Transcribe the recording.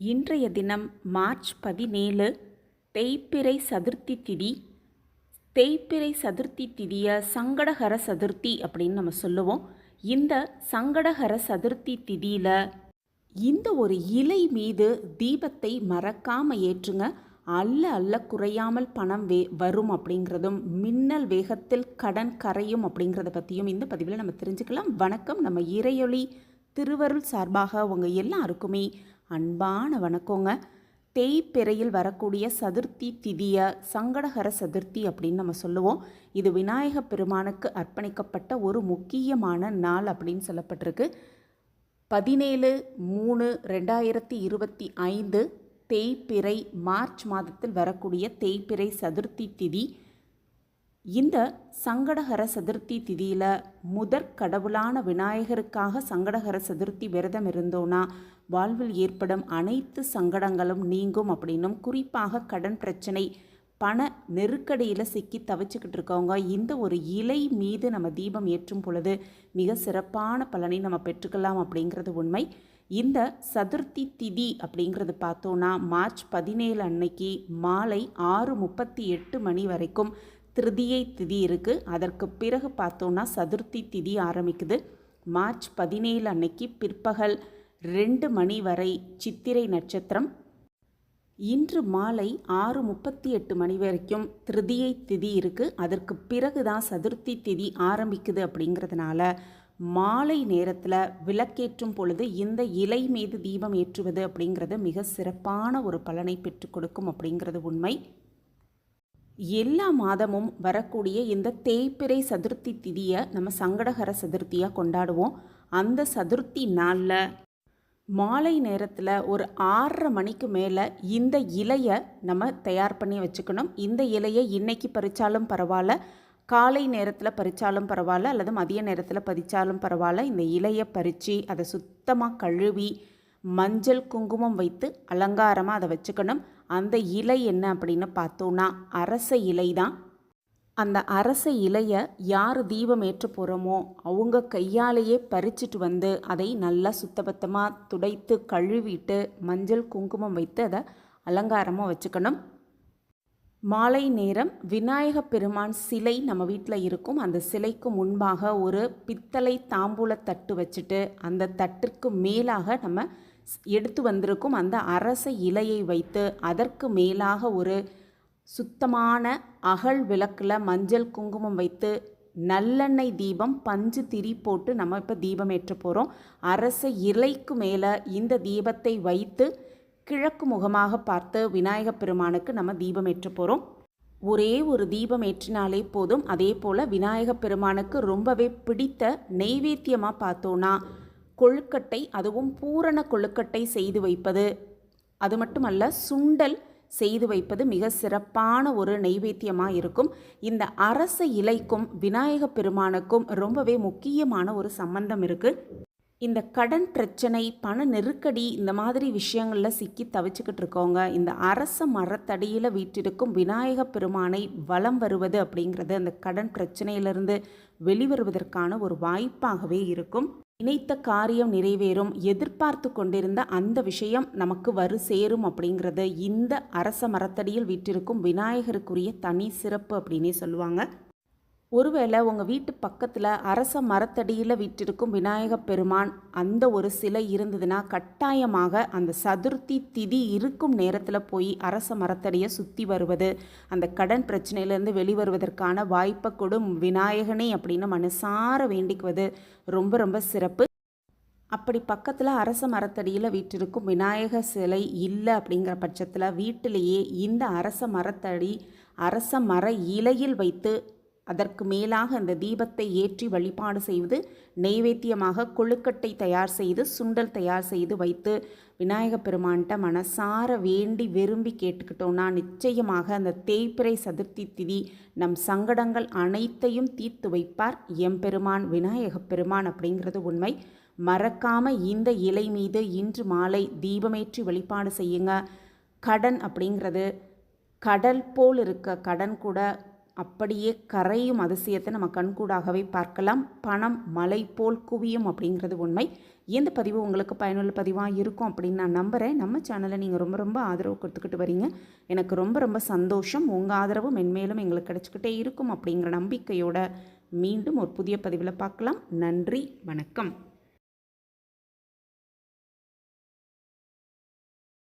இன்றைய தினம் மார்ச் பதினேழு தேய்ப்பிறை சதுர்த்தி திதி. தேய்ப்பிறை சதுர்த்தி திதியை சங்கடகர சதுர்த்தி அப்படின்னு நம்ம சொல்லுவோம். இந்த சங்கடகர சதுர்த்தி திதியில் இந்த ஒரு இலை மீது தீபத்தை மறக்காமல் ஏற்றுங்க. அல்ல அல்ல குறையாமல் பணம் வே வரும் அப்படிங்கிறதும் மின்னல் வேகத்தில் கடன் கரையும் அப்படிங்கிறத பற்றியும் இந்த பதிவில் நம்ம தெரிஞ்சுக்கலாம். வணக்கம் நம்ம இறையொளி திருவருள் சார்பாக உங்கள் எல்லாருக்குமே அன்பான வணக்கங்க. தேய்பிறையில் வரக்கூடிய சதுர்த்தி திதியை சங்கடகர சதுர்த்தி அப்படின்னு நம்ம சொல்லுவோம். இது விநாயக பெருமானுக்கு அர்ப்பணிக்கப்பட்ட ஒரு முக்கியமான நாள் அப்படின்னு சொல்லப்பட்டிருக்கு. பதினேழு மூணு ரெண்டாயிரத்தி இருபத்தி ஐந்து தேய்பிறை மார்ச் மாதத்தில் வரக்கூடிய தேய்பிறை சதுர்த்தி திதி. இந்த சங்கடகர சதுர்த்தி திதியில் முதற் கடவுளான விநாயகருக்காக சங்கடகர சதுர்த்தி விரதம் இருந்தோன்னா வாழ்வில் ஏற்படும் அனைத்து சங்கடங்களும் நீங்கும் அப்படின்னும் குறிப்பாக கடன் பிரச்சனை பண நெருக்கடியில் சிக்கி தவிச்சுக்கிட்டு இருக்கவங்க இந்த ஒரு இலை மீது நம்ம தீபம் ஏற்றும் பொழுது மிக சிறப்பான பலனை நம்ம பெற்றுக்கலாம் அப்படிங்கிறது உண்மை. இந்த சதுர்த்தி திதி அப்படிங்கிறது பார்த்தோன்னா மார்ச் பதினேழு அன்னைக்கு மாலை ஆறு முப்பத்தி எட்டு மணி வரைக்கும் திருதியை திதி இருக்குது அதற்கு பிறகு பார்த்தோன்னா சதுர்த்தி திதி ஆரம்பிக்குது. மார்ச் பதினேழு அன்னைக்கு பிற்பகல் ரெண்டு மணி வரை சித்திரை நட்சத்திரம். இன்று மாலை ஆறு முப்பத்தி எட்டு மணி வரைக்கும் திருதியை திதி இருக்குது அதற்கு பிறகு தான் சதுர்த்தி திதி ஆரம்பிக்குது அப்படிங்கிறதுனால மாலை நேரத்தில் விளக்கேற்றும் பொழுது இந்த இலை மீது தீபம் ஏற்றுவது அப்படிங்கிறது மிக சிறப்பான ஒரு பலனை பெற்றுக் கொடுக்கும் அப்படிங்கிறது உண்மை. எல்லா மாதமும் வரக்கூடிய இந்த தேய்பிறை சதுர்த்தி திதியை நம்ம சங்கடகர சதுர்த்தியாக கொண்டாடுவோம். அந்த சதுர்த்தி நாளில் மாலை நேரத்தில் ஒரு ஆறரை மணிக்கு மேலே இந்த இலையை நம்ம தயார் பண்ணி வச்சுக்கணும். இந்த இலையை இன்னைக்கு பறித்தாலும் பரவாயில்ல காலை நேரத்தில் பறித்தாலும் பரவாயில்ல அல்லது மதிய நேரத்தில் பறித்தாலும் பரவாயில்ல. இந்த இலையை பறித்து அதை சுத்தமாக கழுவி மஞ்சள் குங்குமம் வைத்து அலங்காரமாக அதை வச்சுக்கணும். அந்த இலை என்ன அப்படின்னு பார்த்தோன்னா அரச இலை தான் அந்த அரச இலையை யார் தீபம் ஏற்ற போகிறோமோ அவங்க கையாலேயே பறிச்சிட்டு வந்து அதை நல்லா சுத்தபத்தமாக துடைத்து கழுவிட்டு மஞ்சள் குங்குமம் வைத்து அதை அலங்காரமாக வச்சுக்கணும். மாலை நேரம் விநாயக பெருமான் சிலை நம்ம வீட்டில் இருக்கும். அந்த சிலைக்கு முன்பாக ஒரு பித்தளை தாம்பூல தட்டு வச்சுட்டு அந்த தட்டிற்கு மேலாக நம்ம எடுத்து வந்திருக்கும் அந்த அரச இலையை வைத்து அதற்கு மேலாக ஒரு சுத்தமான அகல் விளக்கில் மஞ்சள் குங்குமம் வைத்து நல்லெண்ணெய் தீபம் பஞ்சு திரி போட்டு நம்ம இப்போ தீபம் ஏற்ற போகிறோம் அரச இலைக்கு மேலே இந்த தீபத்தை வைத்து கிழக்கு முகமாக பார்த்து விநாயக பெருமானுக்கு நம்ம தீபம் ஏற்ற போகிறோம் ஒரே ஒரு தீபம் ஏற்றினாலே போதும். அதே போல் விநாயகப் பெருமானுக்கு ரொம்பவே பிடித்த நெய்வேத்தியமாக பார்த்தோன்னா கொழுக்கட்டை அதுவும் பூரண கொழுக்கட்டை செய்து வைப்பது. அது மட்டுமல்ல சுண்டல் செய்து வைப்பது மிக சிறப்பான ஒரு நைவேத்தியமாக இருக்கும். இந்த அரச இலைக்கும் விநாயக பெருமானுக்கும் ரொம்பவே முக்கியமான ஒரு சம்பந்தம் இருக்குது இந்த கடன் பிரச்சனை பண நெருக்கடி இந்த மாதிரி விஷயங்களில் சிக்கி தவிச்சுக்கிட்டு இருக்கவங்க இந்த அரச மரத்தடியில் வீட்டிற்கும் விநாயக பெருமானை வலம் வருவது அப்படிங்கிறது அந்த கடன் பிரச்சனையிலிருந்து வெளிவருவதற்கான ஒரு வாய்ப்பாகவே இருக்கும். நினைத்த காரியம் நிறைவேறும் எதிர்பார்த்து கொண்டிருந்த அந்த விஷயம் நமக்கு வரு சேரும் அப்படிங்கிறது இந்த அரச மரத்தடியில் வீட்டிற்கும் விநாயகருக்குரிய தனி சிறப்பு அப்படின்னே சொல்லுவாங்க. ஒருவேளை உங்கள் வீட்டு பக்கத்தில் அரச மரத்தடியில் விட்டிருக்கும் விநாயக பெருமான் அந்த ஒரு சிலை இருந்ததுன்னா கட்டாயமாக அந்த சதுர்த்தி திதி இருக்கும் நேரத்தில் போய் அரச மரத்தடியை சுற்றி வருவது அந்த கடன் பிரச்சனையிலேருந்து வெளிவருவதற்கான வாய்ப்பை கொடும் விநாயகனே அப்படின்னு மனசார வேண்டிக்குவது ரொம்ப ரொம்ப சிறப்பு. அப்படி பக்கத்தில் அரச மரத்தடியில் விட்டிருக்கும் விநாயக சிலை இல்லை அப்படிங்கிற பட்சத்தில் வீட்டிலேயே இந்த அரச மரத்தடி அரச மர இலையில் வைத்து அதற்கு மேலாக அந்த தீபத்தை ஏற்றி வழிபாடு செய்வது நெய்வேத்தியமாக கொழுக்கட்டை தயார் செய்து சுண்டல் தயார் செய்து வைத்து விநாயக பெருமான்கிட்ட மனசார வேண்டி விரும்பி கேட்டுக்கிட்டோம்னா நிச்சயமாக அந்த தேய்பிறை சதுர்த்தி திதி நம் சங்கடங்கள் அனைத்தையும் தீர்த்து வைப்பார். எம்பெருமான் விநாயக பெருமான் அப்படிங்கிறது உண்மை. மறக்காம இந்த இலை மீது இன்று மாலை தீபமேற்றி வழிபாடு செய்யுங்க. கடன் அப்படிங்கிறது கடல் போல் இருக்க கடன் கூட அப்படியே கரையும் அதிசயத்தை நம்ம கண்கூடாகவே பார்க்கலாம். பணம் மலை போல் குவியும் அப்படிங்கிறது உண்மை. இந்த பதிவு உங்களுக்கு பயனுள்ள பதிவாக இருக்கும் அப்படின்னு நான் நம்புகிறேன் நம்ம சேனலை நீங்கள் ரொம்ப ரொம்ப ஆதரவு கொடுத்துக்கிட்டு வரீங்க. எனக்கு ரொம்ப ரொம்ப சந்தோஷம். உங்கள் ஆதரவு மென்மேலும் எங்களுக்கு கிடச்சிக்கிட்டே இருக்கும் அப்படிங்கிற நம்பிக்கையோட மீண்டும் ஒரு புதிய பதிவில் பார்க்கலாம். நன்றி வணக்கம்.